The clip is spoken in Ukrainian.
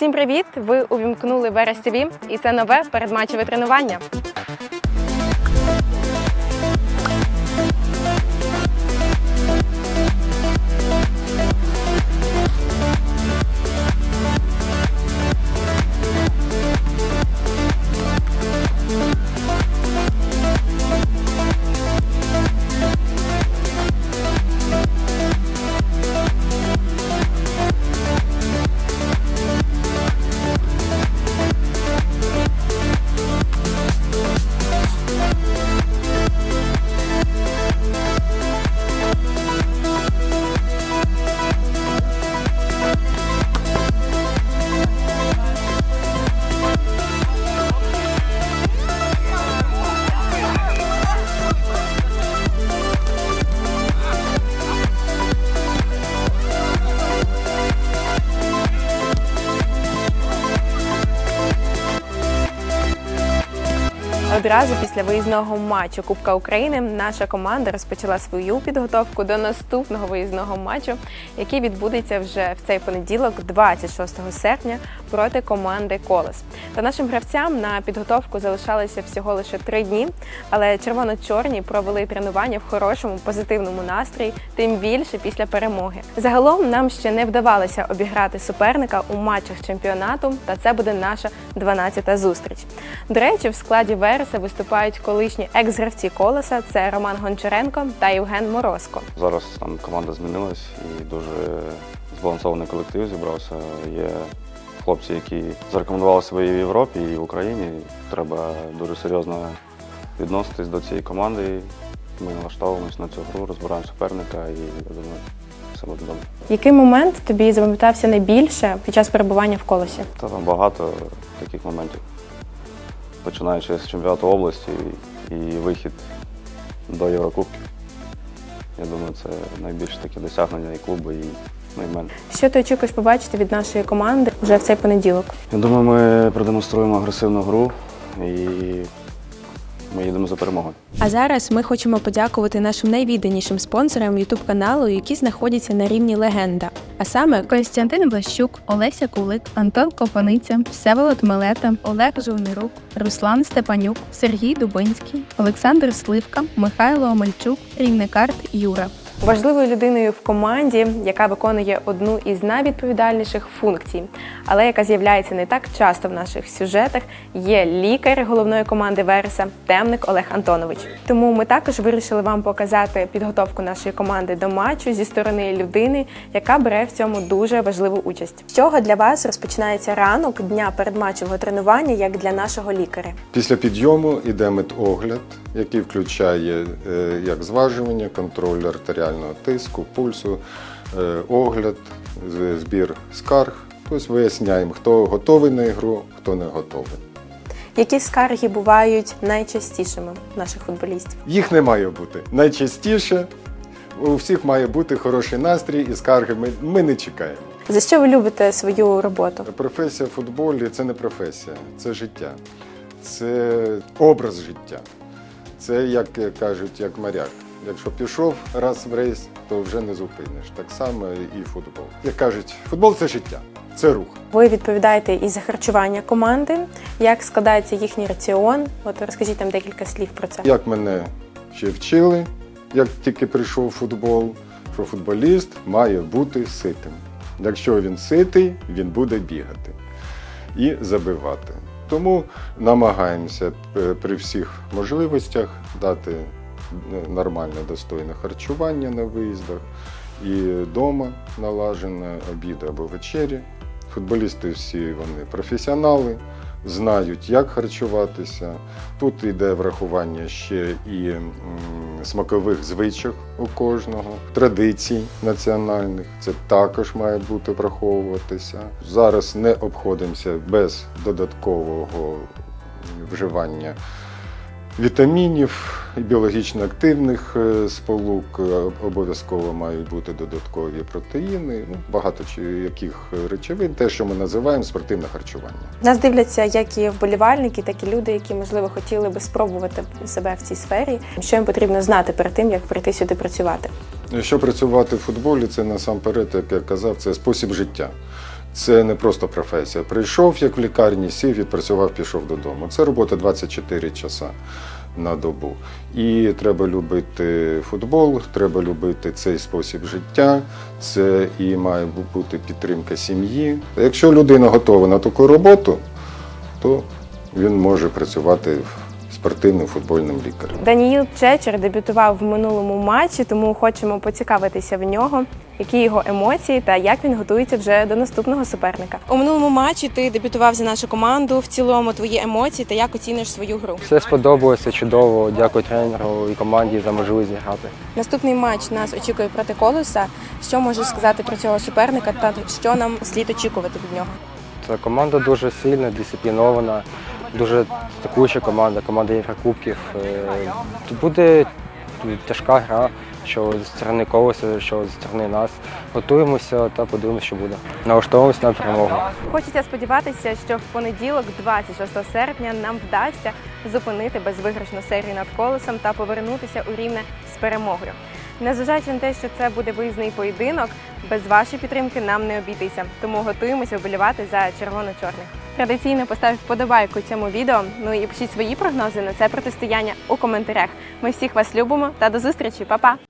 Всім привіт! Ви увімкнули Верес і це нове передматчеве тренування. Одразу після виїзного матчу Кубка України наша команда розпочала свою підготовку до наступного виїзного матчу, який відбудеться вже в цей понеділок, 26 серпня, проти команди Колес. Та нашим гравцям на підготовку залишалося всього лише три дні, але червоно-чорні провели тренування в хорошому позитивному настрої, тим більше після перемоги. Загалом нам ще не вдавалося обіграти суперника у матчах чемпіонату, та це буде наша 12-та зустріч. До речі, в складі Вереса виступають колишні екс-гравці колеса. Це Роман Гончаренко та Євген Морозко. Зараз там команда змінилась і дуже збалансований колектив зібрався. Є хлопці, які зарекомендували себе і в Європі, і в Україні. Треба дуже серйозно відноситись до цієї команди. Ми налаштовуємось на цю гру, розбираємо суперника і я думаю, все буде добре. Який момент тобі запам'ятався найбільше під час перебування в колесі? Та там багато таких моментів. Починаючи з чемпіонату області і вихід до Єврокубків. Я думаю, це найбільше таке досягнення і клубу, і мене. Що ти очікуєш побачити від нашої команди вже в цей понеділок? Я думаю, ми продемонструємо агресивну гру і ми їдемо за перемогою. А зараз ми хочемо подякувати нашим найвідданішим спонсорам youtube каналу, які знаходяться на рівні легенда. А саме Костянтин Блащук, Олеся Кулик, Антон Копаниця, Всеволод Мелета, Олег Жовнирук, Руслан Степанюк, Сергій Дубинський, Олександр Сливка, Михайло Омельчук, Рівникарт Юра. Важливою людиною в команді, яка виконує одну із найвідповідальніших функцій, але яка з'являється не так часто в наших сюжетах, є лікар головної команди Вереса Темник Олег Антонович. Тому ми також вирішили вам показати підготовку нашої команди до матчу зі сторони людини, яка бере в цьому дуже важливу участь. З чого для вас розпочинається ранок дня передматчевого тренування, як для нашого лікаря? Після підйому йде медогляд, який включає е, як зважування, контроль артеріального тиску, пульсу, е, огляд, збір скарг. Тобто виясняємо, хто готовий на ігру, хто не готовий. Які скарги бувають найчастішими наших футболістів? Їх не має бути. Найчастіше у всіх має бути хороший настрій і скарги ми, ми не чекаємо. За що ви любите свою роботу? Професія в футболі це не професія, це життя, це образ життя. Це, як кажуть, як моряк. Якщо пішов раз в рейс, то вже не зупиниш. Так само і футбол. Як кажуть, футбол це життя, це рух. Ви відповідаєте і за харчування команди, як складається їхній раціон. От розкажіть там декілька слів про це. Як мене ще вчили, як тільки прийшов футбол, що футболіст має бути ситим. Якщо він ситий, він буде бігати і забивати. Тому намагаємося е, при всіх можливостях дати нормальне достойне харчування на виїздах і вдома налажене обід або вечері. Футболісти всі вони професіонали, знають, як харчуватися. Тут йде врахування ще і смакових звичок у кожного, традицій національних. Це також має бути враховуватися. Зараз не обходимося без додаткового вживання вітамінів біологічно активних е, сполук. Е, Обов'язково мають бути додаткові протеїни, ну, багато яких речовин, те, що ми називаємо спортивне харчування. Нас дивляться як і вболівальники, так і люди, які можливо хотіли би спробувати себе в цій сфері. Що їм потрібно знати перед тим, як прийти сюди працювати. Якщо працювати в футболі, це насамперед, як я казав, це спосіб життя. Це не просто професія. Прийшов як в лікарні, сів, відпрацював, пішов додому. Це робота 24 часа на добу. І треба любити футбол, треба любити цей спосіб життя. Це і має бути підтримка сім'ї. Якщо людина готова на таку роботу, то він може працювати спортивним футбольним лікарем. Даніїл Чечер дебютував в минулому матчі, тому хочемо поцікавитися в нього, які його емоції та як він готується вже до наступного суперника. У минулому матчі ти дебютував за нашу команду. В цілому твої емоції та як оціниш свою гру. Все сподобалося чудово. Дякую тренеру і команді за можливість зіграти. Наступний матч нас очікує проти колоса. Що можеш сказати про цього суперника та що нам слід очікувати від нього? Це команда дуже сильна, дисциплінована, дуже атакуюча команда, команда Єврокубків. Е, Тут буде тяжка гра, що зі сторони колоса, що зі сторони нас. Готуємося та подивимося, що буде. Налаштовуємося на перемогу. Хочеться сподіватися, що в понеділок, 26 серпня, нам вдасться зупинити безвиграшну серію над колесом та повернутися у рівне з перемогою. Незважаючи на те, що це буде виїзний поєдинок, без вашої підтримки нам не обійтися. Тому готуємося вболівати за червоно-чорних. Традиційно постав вподобайку цьому відео. Ну і пишіть свої прогнози на це протистояння у коментарях. Ми всіх вас любимо та до зустрічі, Па-па!